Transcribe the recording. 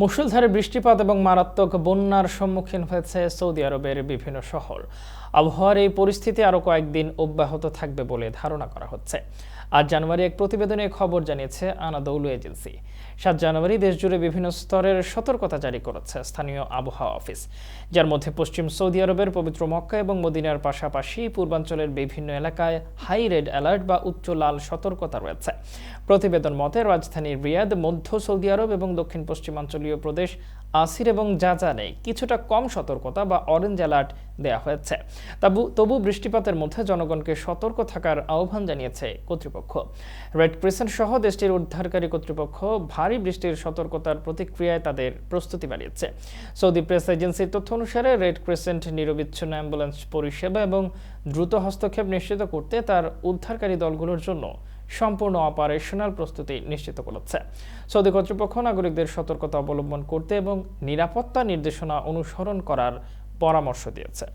মুষলধারে বৃষ্টিপাত এবং মারাত্মক বন্যার সম্মুখীন হয়েছে সৌদি আরবের বিভিন্ন শহর। আবহাওয়ার এই পরিস্থিতি আরও কয়েকদিন অব্যাহত থাকবে বলে ধারণা করা হচ্ছে। আজ জানুয়ারি এক প্রতিবেদনে খবর জানিয়েছে আনাদৌলু এজেন্সি। সাত জানুয়ারি দেশজুড়ে বিভিন্ন স্তরের সতর্কতা জারি করেছে স্থানীয় আবহাওয়া অফিস। যার মধ্যে পশ্চিম সৌদি আরবের পবিত্র মক্কা এবং মদিনার পাশাপাশি পূর্বাঞ্চলের বিভিন্ন এলাকায় হাই রেড অ্যালার্ট বা উচ্চ লাল সতর্কতা রয়েছে। প্রতিবেদন মতে, রাজধানী রিয়াদ, মধ্য সৌদি আরব এবং দক্ষিণ পশ্চিমাঞ্চলীয় প্রদেশ আসির এবং জাজানে কিছুটা কম সতর্কতা বা অরেঞ্জ অ্যালার্ট দেওয়া হয়েছে। তবু তবু বৃষ্টিপাতের মধ্যে জনগণকে সতর্ক থাকার আহ্বান জানিয়েছে কর্তৃপক্ষ। রেড ক্রিসেন্ট সহ দেশটির উদ্ধারকারী কর্তৃপক্ষ ভারী বৃষ্টির সতর্কতার প্রতিক্রিয়ায় তাদের প্রস্তুতি বাড়িয়েছে। সৌদি প্রেস এজেন্সির তথ্য অনুসারে রেড ক্রিসেন্ট নিরবিচ্ছিন্ন অ্যাম্বুলেন্স পরিষেবা এবং দ্রুত হস্তক্ষেপ নিশ্চিত করতে তার উদ্ধারকারী দলগুলোর জন্য সম্পূর্ণ অপারেশনাল প্রস্তুতি নিশ্চিত করেছে। সৌদি কর্তৃপক্ষ নাগরিকদের সতর্কতা অবলম্বন করতে এবং নিরাপত্তা নির্দেশনা অনুসরণ করার পরামর্শ দিয়েছে।